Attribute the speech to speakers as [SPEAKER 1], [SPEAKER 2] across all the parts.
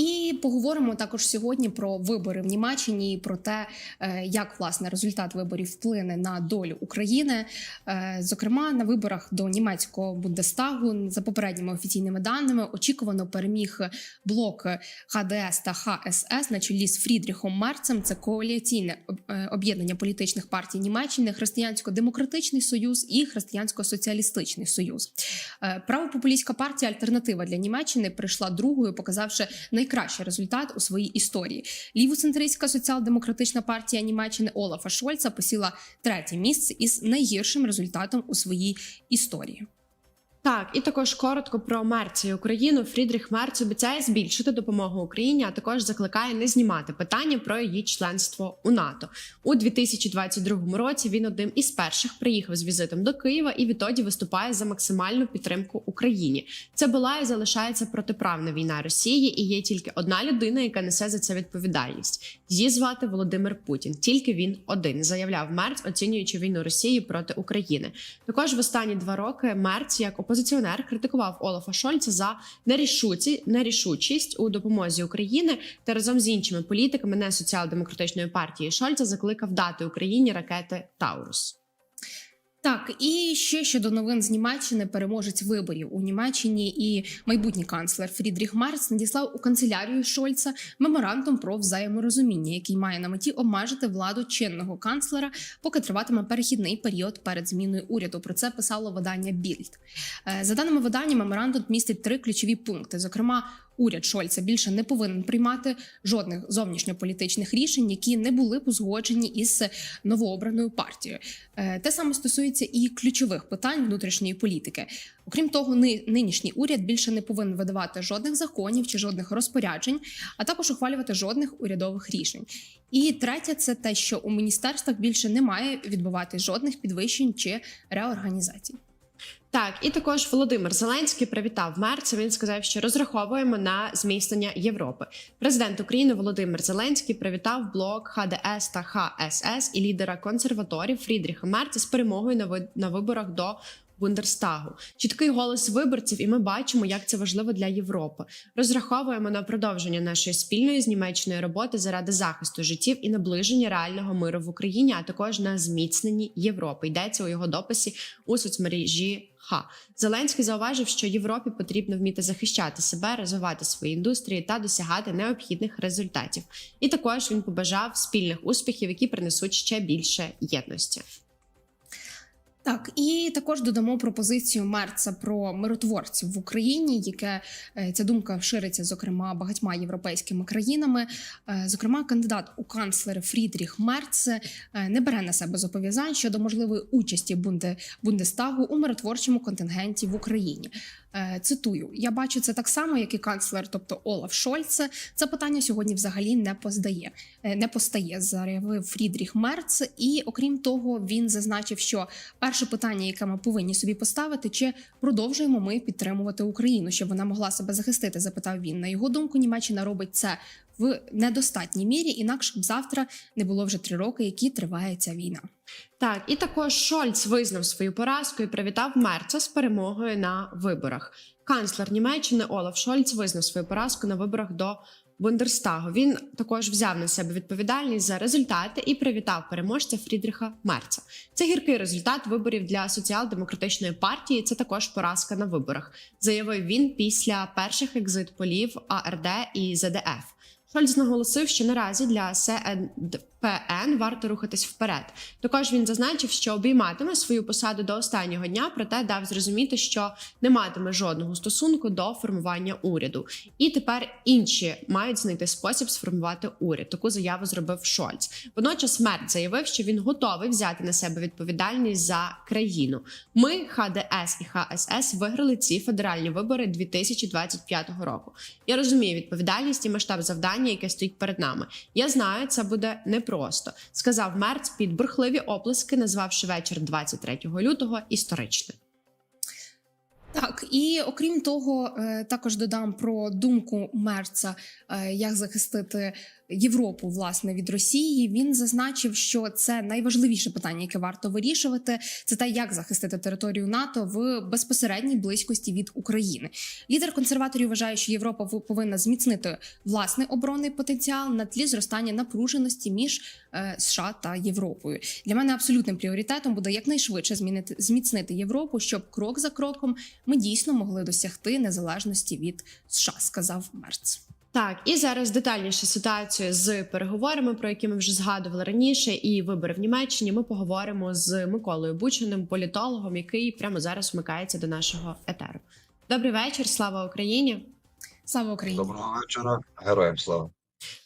[SPEAKER 1] y поговоримо також сьогодні про вибори в Німеччині, і про те, е, як власне результат виборів вплине на долю України. Е, Зокрема, на виборах до німецького Бундестагу за попередніми офіційними даними очікувано переміг блок ХДС та ХСС на чолі з Фрідріхом Мерцем. Це коаліційне е, об'єднання політичних партій Німеччини, Християнсько-демократичний союз і Християнсько-соціалістичний союз. Правопопулістська партія Альтернатива для Німеччини прийшла другою, показавши найкращий результат у своїй історії. Лівоцентристська соціал-демократична партія Німеччини Олафа Шольца посіла третє місце із найгіршим результатом у своїй історії.
[SPEAKER 2] Так, і також коротко про Мерці Україну. Фрідріх Мерц обіцяє збільшити допомогу Україні, а також закликає не знімати питання про її членство у НАТО. У 2022 році він одним із перших приїхав з візитом до Києва і відтоді виступає за максимальну підтримку Україні. Це була і залишається протиправна війна Росії, і є тільки одна людина, яка несе за це відповідальність. Її звати Володимир Путін. Тільки він один заявляв Мерц, оцінюючи війну Росії проти України. Також в останні два роки Мерц як опозиціонер критикував Олафа Шольца за нерішуці, нерішучість у допомозі України та разом з іншими політиками не соціал-демократичної партії Шольца закликав дати Україні ракети Таурус.
[SPEAKER 1] Так, і ще щодо новин з Німеччини, переможець виборів у Німеччині і майбутній канцлер Фрідріх Мерц надіслав у канцелярію Шольца меморандум про взаєморозуміння, який має на меті обмежити владу чинного канцлера, поки триватиме перехідний період перед зміною уряду. Про це писало видання Більд. Е, За даними видання, меморандум містить три ключові пункти. Зокрема, уряд Шольца більше не повинен приймати жодних зовнішньополітичних рішень, які не були узгоджені із новообраною партією. Е, Те саме стосується і ключових питань внутрішньої політики. Окрім того, нинішній уряд більше не повинен видавати жодних законів чи жодних розпоряджень, а також ухвалювати жодних урядових рішень. І третє, це те, що у міністерствах більше не має відбувати жодних підвищень чи реорганізацій.
[SPEAKER 2] Так, і також Володимир Зеленський привітав мерця. Він сказав, що розраховуємо на зміцнення Європи. Президент України Володимир Зеленський привітав блок ХДС та ХСС і лідера консерваторів Фрідріха Мерця з перемогою на ви- на виборах до. Бундерстагу чіткий голос виборців, і ми бачимо, як це важливо для Європи. Розраховуємо на продовження нашої спільної з Німеччиною роботи заради захисту життів і наближення реального миру в Україні, а також на зміцненні Європи. Йдеться у його дописі у соцмережі. Ха Зеленський зауважив, що Європі потрібно вміти захищати себе, розвивати свої індустрії та досягати необхідних результатів. І також він побажав спільних успіхів, які принесуть ще більше єдності.
[SPEAKER 1] Так, і також додамо пропозицію Мерца про миротворців в Україні, яке е, ця думка шириться, зокрема, багатьма європейськими країнами. Е, Зокрема, кандидат у канцлери Фрідріх Мерц е, не бере на себе зобов'язань щодо можливої участі Бунде Бундестагу у миротворчому контингенті в Україні. Цитую: я бачу це так само, як і канцлер, тобто Олаф Шольце. Це питання сьогодні взагалі не поздає, не постає, заявив Фрідріх Мерц. І окрім того, він зазначив, що перше питання, яке ми повинні собі поставити, чи продовжуємо ми підтримувати Україну, щоб вона могла себе захистити, запитав він. На його думку, Німеччина робить це в недостатній мірі, інакше б завтра не було вже три роки, які триває ця війна.
[SPEAKER 2] Так, і також Шольц визнав свою поразку і привітав Мерца з перемогою на виборах. Канцлер Німеччини Олаф Шольц визнав свою поразку на виборах до Бундерстагу. Він також взяв на себе відповідальність за результати і привітав переможця Фрідріха Мерца. Це гіркий результат виборів для соціал-демократичної партії. Це також поразка на виборах, заявив він після перших екзит-полів АРД і ЗДФ. Шольц наголосив, що наразі для СНПН варто рухатись вперед. Також він зазначив, що обійматиме свою посаду до останнього дня, проте дав зрозуміти, що не матиме жодного стосунку до формування уряду. І тепер інші мають знайти спосіб сформувати уряд. Таку заяву зробив Шольц. Водночас Мерц заявив, що він готовий взяти на себе відповідальність за країну. Ми, ХДС і ХСС, виграли ці федеральні вибори 2025 року. Я розумію відповідальність і масштаб завдання, яке стоїть перед нами. Я знаю, це буде непросто, сказав Мерц під бурхливі оплески, назвавши вечір 23 лютого історичним.
[SPEAKER 1] Так, і окрім того, е, також додам про думку Мерца, е, як захистити Європу власне від Росії. Він зазначив, що це найважливіше питання, яке варто вирішувати. Це те, як захистити територію НАТО в безпосередній близькості від України. Лідер консерваторів вважає, що Європа повинна зміцнити власний оборонний потенціал на тлі зростання напруженості між е, США та Європою. Для мене абсолютним пріоритетом буде якнайшвидше змінити зміцнити Європу, щоб крок за кроком ми дійсно могли досягти незалежності від США, сказав Мерц.
[SPEAKER 2] Так, і зараз детальніше ситуацію з переговорами, про які ми вже згадували раніше, і вибори в Німеччині. Ми поговоримо з Миколою Бучиним, політологом, який прямо зараз вмикається до нашого етеру. Добрий вечір, слава Україні!
[SPEAKER 1] Слава Україні!
[SPEAKER 3] Доброго вечора, героям слава.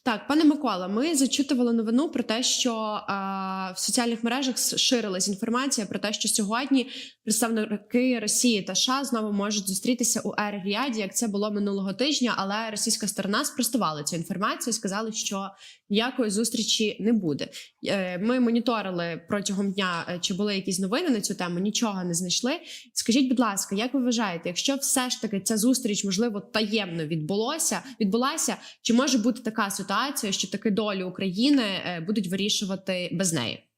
[SPEAKER 2] Так, пане Микола, ми зачитували новину про те, що а, в соціальних мережах ширилась інформація про те, що сьогодні представники Росії та США знову можуть зустрітися у Ер Ріаді, як це було минулого тижня. Але російська сторона спростувала цю інформацію, сказали, що ніякої зустрічі не буде. Е, Ми моніторили протягом дня, е, чи були якісь новини на цю тему. Нічого не знайшли. Скажіть, будь ласка, як ви вважаєте, якщо все ж таки ця зустріч можливо таємно відбулося, відбулася, чи може бути така ситуація, що таки долю України е, будуть вирішувати без неї?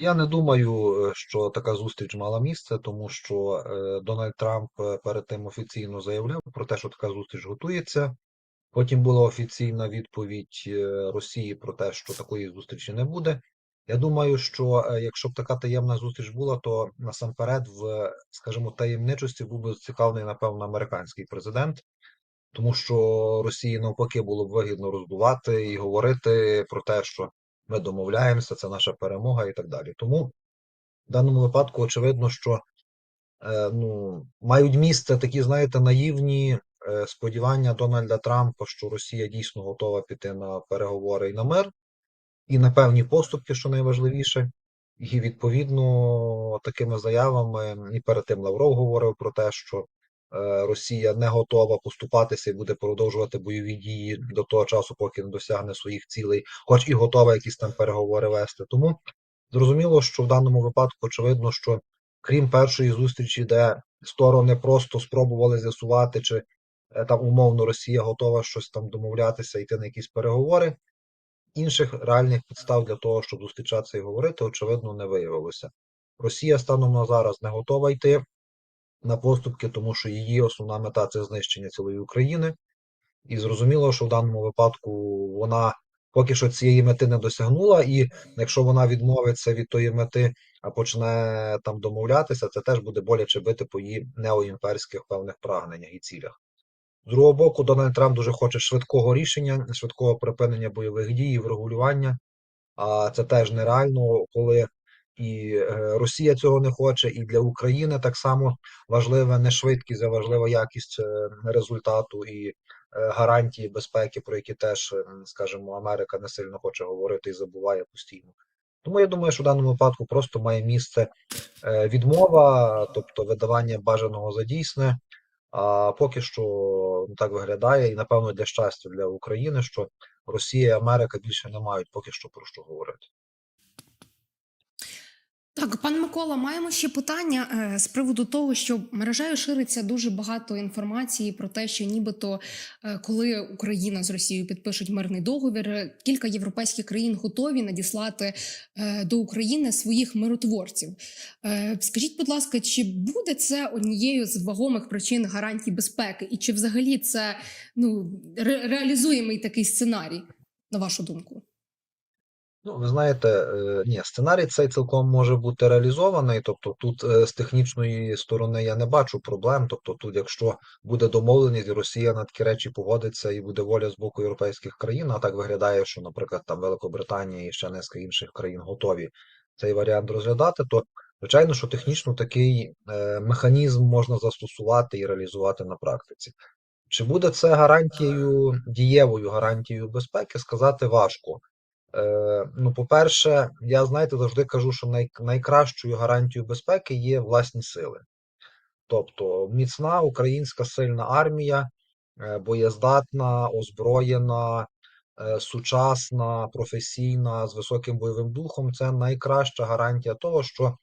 [SPEAKER 3] Я не думаю, е, що така зустріч мала місце, тому що е, Дональд Трамп перед тим офіційно заявляв про те, що така зустріч готується. Потім була офіційна відповідь Росії про те, що такої зустрічі не буде. Я думаю, що якщо б така таємна зустріч була, то насамперед в, скажімо, таємничості був би зацікавлений, напевно, американський президент, тому що Росії навпаки було б вигідно роздувати і говорити про те, що ми домовляємося, це наша перемога і так далі. Тому в даному випадку очевидно, що е, ну, мають місце такі, знаєте, наївні е, сподівання Дональда Трампа, що Росія дійсно готова піти на переговори і на мир, і на певні поступки, що найважливіше. І відповідно такими заявами і перед тим Лавров говорив про те, що Росія не готова поступатися і буде продовжувати бойові дії до того часу, поки не досягне своїх цілей, хоч і готова якісь там переговори вести. Тому зрозуміло, що в даному випадку очевидно, що крім першої зустрічі, де сторони просто спробували з'ясувати, чи е, там умовно Росія готова щось там домовлятися, йти на якісь переговори. Інших реальних підстав для того, щоб зустрічатися і говорити, очевидно, не виявилося. Росія станом на зараз не готова йти на поступки, тому що її основна мета це знищення цілої України. І зрозуміло, що в даному випадку вона поки що цієї мети не досягнула, і якщо вона відмовиться від тої мети, а почне там домовлятися, це теж буде боляче бити по її неоімперських певних прагненнях і цілях. З другого боку, Дональд Трамп дуже хоче швидкого рішення, швидкого припинення бойових дій і врегулювання. А це теж нереально, коли і е, Росія цього не хоче, і для України так само важлива не швидкість, а важлива якість е, результату і е, гарантії безпеки, про які теж, скажімо, Америка не сильно хоче говорити і забуває постійно. Тому я думаю, що в даному випадку просто має місце відмова, тобто видавання бажаного за дійсне. А поки що так виглядає, і напевно для щастя для України, що Росія і Америка більше не мають поки що про що говорити.
[SPEAKER 1] Так, пан Микола, маємо ще питання е, з приводу того, що мережею шириться дуже багато інформації про те, що нібито е, коли Україна з Росією підпишуть мирний договір, кілька європейських країн готові надіслати е, до України своїх миротворців. Скажіть, будь ласка, чи буде це однією з вагомих причин гарантій безпеки, і чи взагалі це ну ре- реалізуємий такий сценарій, на вашу думку?
[SPEAKER 3] Ну, ви знаєте, е, ні, сценарій цей цілком може бути реалізований. Тобто, тут е, з технічної сторони я не бачу проблем. Тобто, тут, якщо буде домовленість, і Росія на такі речі погодиться і буде воля з боку європейських країн, а так виглядає, що, наприклад, там Великобританія і ще низка інших країн готові цей варіант розглядати, то звичайно, що технічно такий е, механізм можна застосувати і реалізувати на практиці. Чи буде це гарантією, дієвою гарантією безпеки, сказати важко. Е, ну, по-перше, я, знаєте, завжди кажу, що най, найкращою гарантією безпеки є власні сили. Тобто міцна українська сильна армія, е, боєздатна, озброєна, е, сучасна, професійна, з високим бойовим духом це найкраща гарантія того, що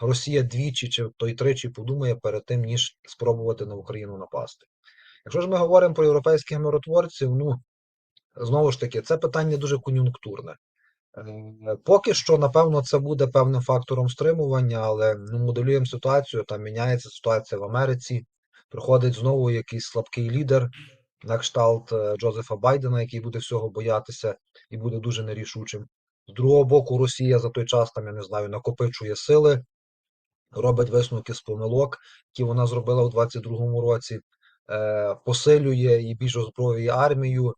[SPEAKER 3] Росія двічі чи то й тричі подумає перед тим, ніж спробувати на Україну напасти. Якщо ж ми говоримо про європейських миротворців, ну знову ж таки, це питання дуже кон'юнктурне. Е, Поки що, напевно, це буде певним фактором стримування, але ну, моделюємо ситуацію, там міняється ситуація в Америці, приходить знову якийсь слабкий лідер, на кшталт е, Джозефа Байдена, який буде всього боятися і буде дуже нерішучим. З другого боку, Росія за той час, там, я не знаю, накопичує сили, робить висновки з помилок, які вона зробила у 22-му році, е, посилює і більш озброює армію,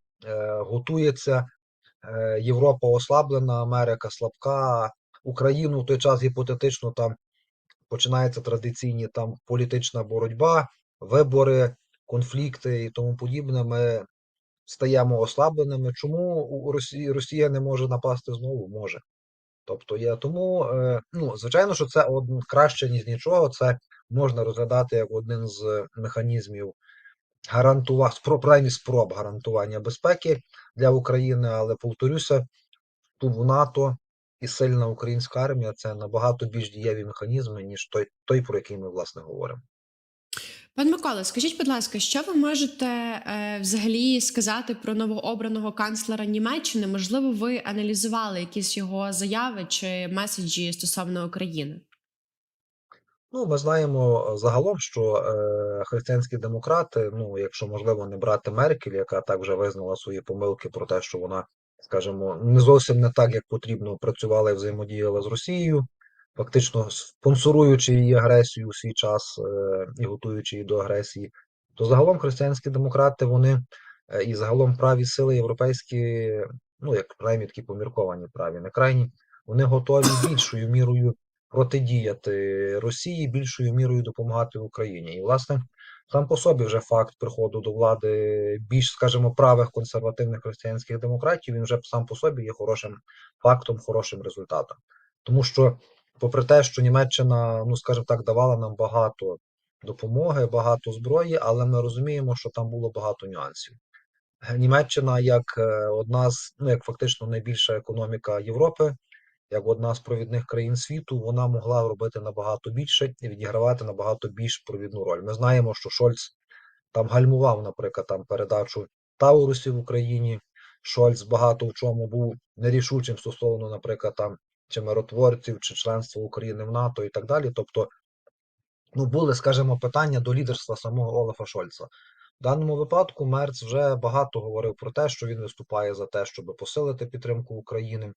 [SPEAKER 3] готується. Е, Європа ослаблена, Америка слабка. Україну в той час гіпотетично там починається традиційні там політична боротьба, вибори, конфлікти і тому подібне. Ми стаємо ослабленими. Чому Росія не може напасти знову? Може. Тобто є тому, е, ну звичайно, що це краще ніж нічого. Це можна розглядати як один з механізмів гарантувати спроб, принаймні спроб гарантування безпеки для України, але повторюся, вступ в НАТО і сильна українська армія це набагато більш дієві механізми, ніж той, той, про який ми власне говоримо.
[SPEAKER 2] Пан Микола, скажіть, будь ласка, що ви можете е, взагалі сказати про новообраного канцлера Німеччини? Можливо, ви аналізували якісь його заяви чи меседжі стосовно України?
[SPEAKER 3] Ну, ми знаємо е, загалом, що е, християнські демократи, ну, якщо можливо не брати Меркель, яка так вже визнала свої помилки про те, що вона, скажімо, не зовсім не так, як потрібно, працювала і взаємодіяла з Росією, фактично спонсоруючи її агресію у свій час е, і готуючи її до агресії, то загалом християнські демократи, вони е, і загалом праві сили європейські, ну, як принаймні такі помірковані праві, не крайні, вони готові більшою мірою протидіяти Росії, більшою мірою допомагати Україні. І, власне, сам по собі вже факт приходу до влади більш, скажімо, правих консервативних християнських демократів, він вже сам по собі є хорошим фактом, хорошим результатом. Тому що, попри те, що Німеччина, ну скажімо так, давала нам багато допомоги, багато зброї, але ми розуміємо, що там було багато нюансів. Німеччина як е, одна з, ну як фактично найбільша економіка Європи, як одна з провідних країн світу, вона могла робити набагато більше і відігравати набагато більш провідну роль. Ми знаємо, що Шольц там гальмував, наприклад, там передачу Таурусів в Україні. Шольц багато в чому був нерішучим стосовно, наприклад, там чи миротворців, чи членства України в НАТО і так далі. Тобто, ну були, скажімо, питання до лідерства самого Олафа Шольца. В даному випадку Мерц вже багато говорив про те, що він виступає за те, щоб посилити підтримку України.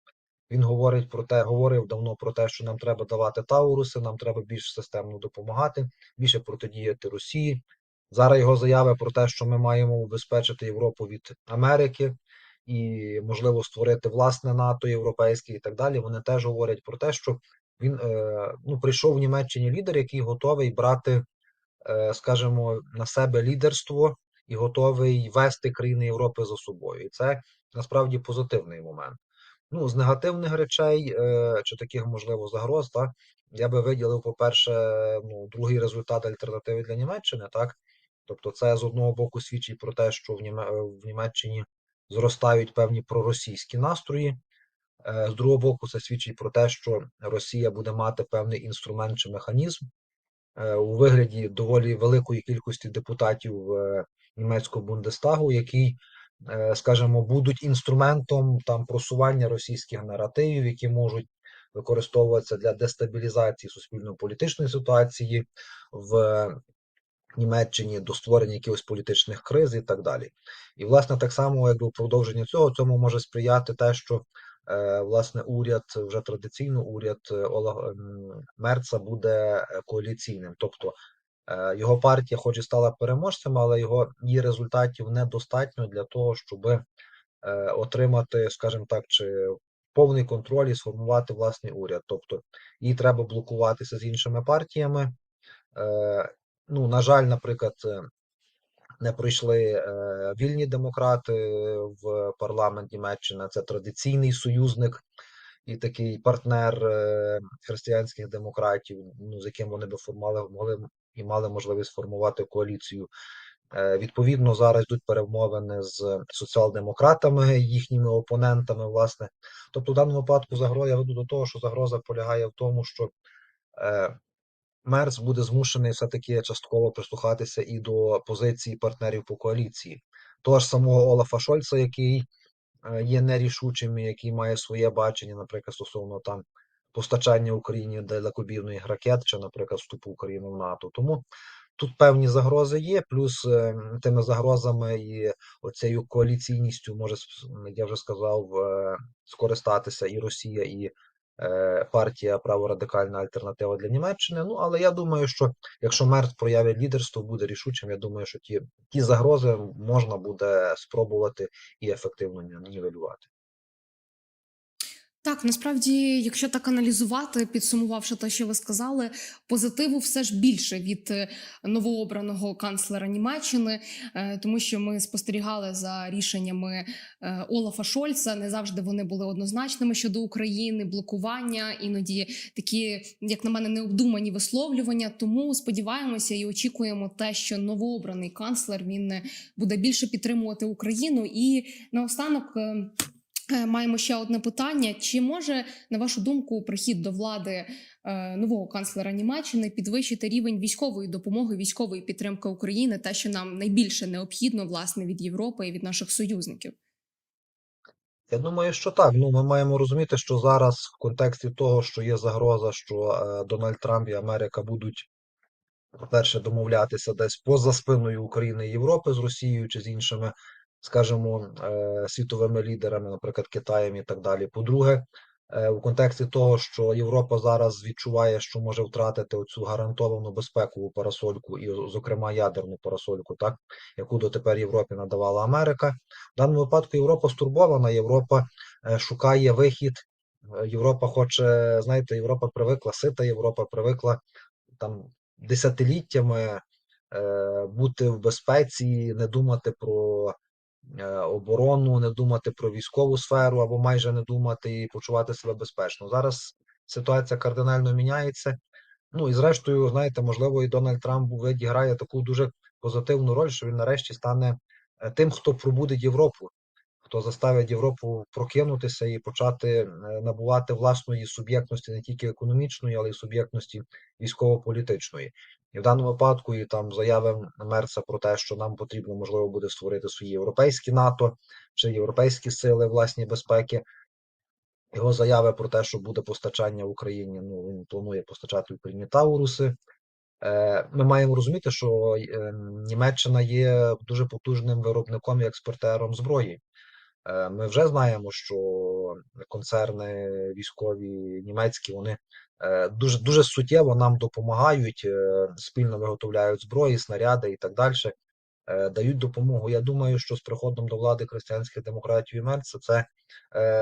[SPEAKER 3] Він говорить про те, говорив давно про те, що нам треба давати Тауруси, нам треба більш системно допомагати, більше протидіяти Росії. Зараз його заяви про те, що ми маємо убезпечити Європу від Америки і, можливо, створити власне НАТО європейське і так далі. Вони теж говорять про те, що він е, ну, прийшов в Німеччині лідер, який готовий брати, е, скажімо, на себе лідерство і готовий вести країни Європи за собою. І це насправді позитивний момент. Ну, з негативних речей, е, чи таких, можливо, загроз, так, я би виділив, по-перше, ну, другий результат альтернативи для Німеччини, так. Тобто, це з одного боку свідчить про те, що в, Німе... в Німеччині зростають певні проросійські настрої. Е, з другого боку, це свідчить про те, що Росія буде мати певний інструмент чи механізм е, у вигляді доволі великої кількості депутатів е, німецького Бундестагу, який е, скажімо, будуть інструментом там просування російських наративів, які можуть використовуватися для дестабілізації суспільно-політичної ситуації в Німеччині до створення якихось політичних криз і так далі. І, власне, так само, якби продовження цього, цьому може сприяти те, що е, власне уряд вже традиційно уряд е, ем, Мерца буде е, коаліційним, тобто Е, Його партія, хоч і стала переможцем, але його її результатів недостатньо для того, щоб е, отримати, скажімо так, чи повний контроль і сформувати власний уряд. Тобто їй треба блокуватися з іншими партіями. Е, Ну, на жаль, наприклад, е, не пройшли е, вільні демократи в парламент Німеччини. Це традиційний союзник і такий партнер е, християнських демократів, ну, з яким вони би формували, могли і мали можливість формувати коаліцію. Е, Відповідно, зараз йдуть перемовини з соціал-демократами, їхніми опонентами, власне. Тобто, в даному випадку загроза я веду до того, що загроза полягає в тому, що е, Мерц буде змушений все-таки частково прислухатися і до позиції партнерів по коаліції. Того ж самого Олафа Шольца, який е, є нерішучим, і який має своє бачення, наприклад, стосовно там постачання Україні далекобійних ракет, чи, наприклад, вступу України в НАТО. Тому тут певні загрози є, плюс е, тими загрозами і оцею коаліційністю може, я вже сказав, е, скористатися і Росія, і е, партія праворадикальна альтернатива для Німеччини. Ну, але я думаю, що якщо Мерц проявить лідерство, буде рішучим, я думаю, що ті, ті загрози можна буде спробувати і ефективно нівелювати.
[SPEAKER 1] Так, насправді, якщо так аналізувати, підсумувавши те, що ви сказали, позитиву все ж більше від е, новообраного канцлера Німеччини, е, тому що ми спостерігали за рішеннями е, Олафа Шольца. Не завжди вони були однозначними щодо України, блокування, іноді такі, як на мене, необдумані висловлювання. Тому сподіваємося і очікуємо те, що новообраний канцлер він буде більше підтримувати Україну. І наостанок. Е, Маємо ще одне питання: чи може, на вашу думку, прихід до влади е, нового канцлера Німеччини підвищити рівень військової допомоги, військової підтримки України, те, що нам найбільше необхідно власне від Європи і від наших союзників?
[SPEAKER 3] Я думаю, що так. Ну, ми маємо розуміти, що зараз в контексті того, що є загроза, що е, Дональд Трамп і Америка будуть, по-перше, домовлятися десь поза спиною України і Європи з Росією чи з іншими, скажімо, е, світовими лідерами, наприклад, Китаєм і так далі. По-друге, е, в контексті того, що Європа зараз відчуває, що може втратити оцю гарантовану безпекову парасольку, і, зокрема, ядерну парасольку, так, яку дотепер Європі надавала Америка. В даному випадку Європа стурбована, Європа е, шукає вихід. Європа хоче, знаєте, Європа привикла, сита Європа привикла там десятиліттями е, бути в безпеці, не думати про оборону, не думати про військову сферу або майже не думати і почувати себе безпечно. Зараз ситуація кардинально міняється. Ну і зрештою, знаєте, можливо, і Дональд Трамп відіграє таку дуже позитивну роль, що він нарешті стане е, тим, хто пробудить Європу, хто заставить Європу прокинутися і почати е, набувати власної суб'єктності не тільки економічної, але й суб'єктності військово-політичної. І в даному випадку і там заяви Мерца про те, що нам потрібно можливо буде створити свої європейські НАТО чи європейські сили власні безпеки. Його заяви про те, що буде постачання в Україні. Ну він планує постачати Україні Тауруси. Е, Ми маємо розуміти, що е, Німеччина є дуже потужним виробником і експортером зброї. Е, Ми вже знаємо, що концерни військові німецькі вони е, дуже дуже суттєво нам допомагають, е, спільно виготовляють зброї, снаряди і так далі. Дають допомогу. Я думаю, що з приходом до влади християнських демократів і Мерца це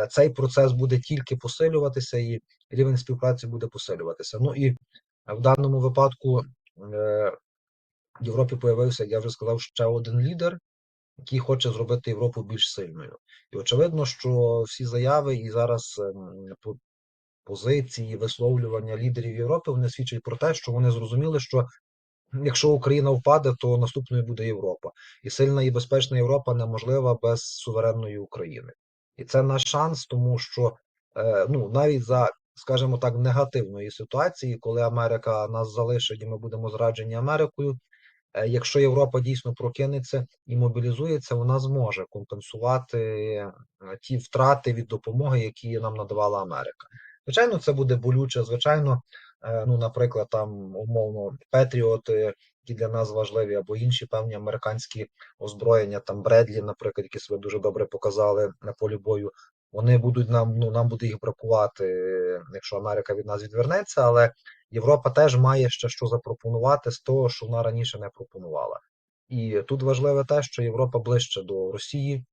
[SPEAKER 3] цей процес буде тільки посилюватися, і рівень співпраці буде посилюватися. Ну і в даному випадку в Європі появився, я вже сказав, ще один лідер, який хоче зробити Європу більш сильною. І очевидно, що всі заяви і зараз ем, позиції, висловлювання лідерів Європи вони свідчать про те, що вони зрозуміли, що якщо Україна впаде, то наступною буде Європа. І сильна і безпечна Європа неможлива без суверенної України. І це наш шанс, тому що е, ну, навіть за, скажімо так, негативної ситуації, коли Америка нас залишить і ми будемо зраджені Америкою. Е, Якщо Європа дійсно прокинеться і мобілізується, вона зможе компенсувати е, ті втрати від допомоги, які нам надавала Америка. Звичайно, це буде болюче. Звичайно, е, ну, наприклад, там умовно Петріоти, які для нас важливі, або інші певні американські озброєння, там Бредлі, наприклад, які себе дуже добре показали на полі бою. Вони будуть нам, ну нам буде їх бракувати, якщо Америка від нас відвернеться, але Європа теж має ще що запропонувати з того, що вона раніше не пропонувала. І тут важливе те, що Європа ближче до Росії,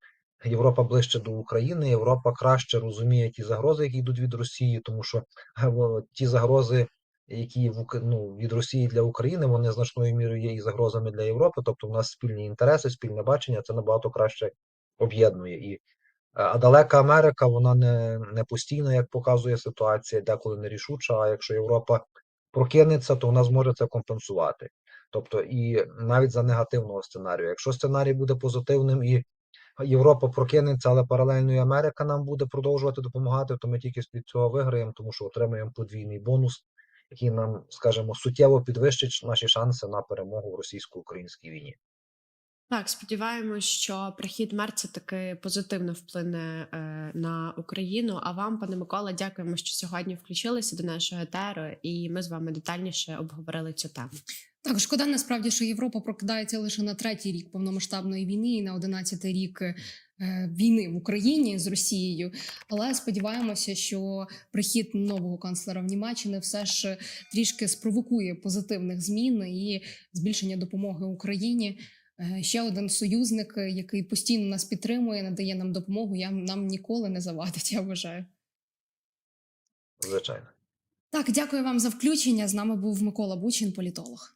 [SPEAKER 3] Європа ближче до України, Європа краще розуміє ті загрози, які йдуть від Росії, тому що е, ті загрози, які в ну, від Росії для України, вони значною мірою є і загрозами для Європи. Тобто, в нас спільні інтереси, спільне бачення, це набагато краще об'єднує. І Е, А далека Америка, вона не, не постійна, як показує ситуація, деколи нерішуча. А якщо Європа прокинеться, то вона зможе це компенсувати. Тобто, і навіть за негативного сценарію. Якщо сценарій буде позитивним і Європа прокинеться, але паралельно і Америка нам буде продовжувати допомагати, то ми тільки від цього виграємо, тому що отримаємо подвійний бонус який нам, скажімо, суттєво підвищить наші шанси на перемогу в російсько-українській війні.
[SPEAKER 2] Так, сподіваємось, що прихід Мерца таки позитивно вплине е, на Україну. А вам, пане Микола, дякуємо, що сьогодні включилися до нашого етеру, і ми з вами детальніше обговорили цю тему.
[SPEAKER 1] Так, шкода насправді, що Європа прокидається лише на третій рік повномасштабної війни і на одинадцятий рік е, війни в Україні з Росією. Але сподіваємося, що прихід нового канцлера в Німеччини все ж трішки спровокує позитивних змін і збільшення допомоги Україні. Е, Ще один союзник, е, який постійно нас підтримує, надає нам допомогу. Я нам ніколи не завадить. Я вважаю.
[SPEAKER 3] Звичайно.
[SPEAKER 1] Так, дякую вам за включення. З нами був Микола Бучин, політолог.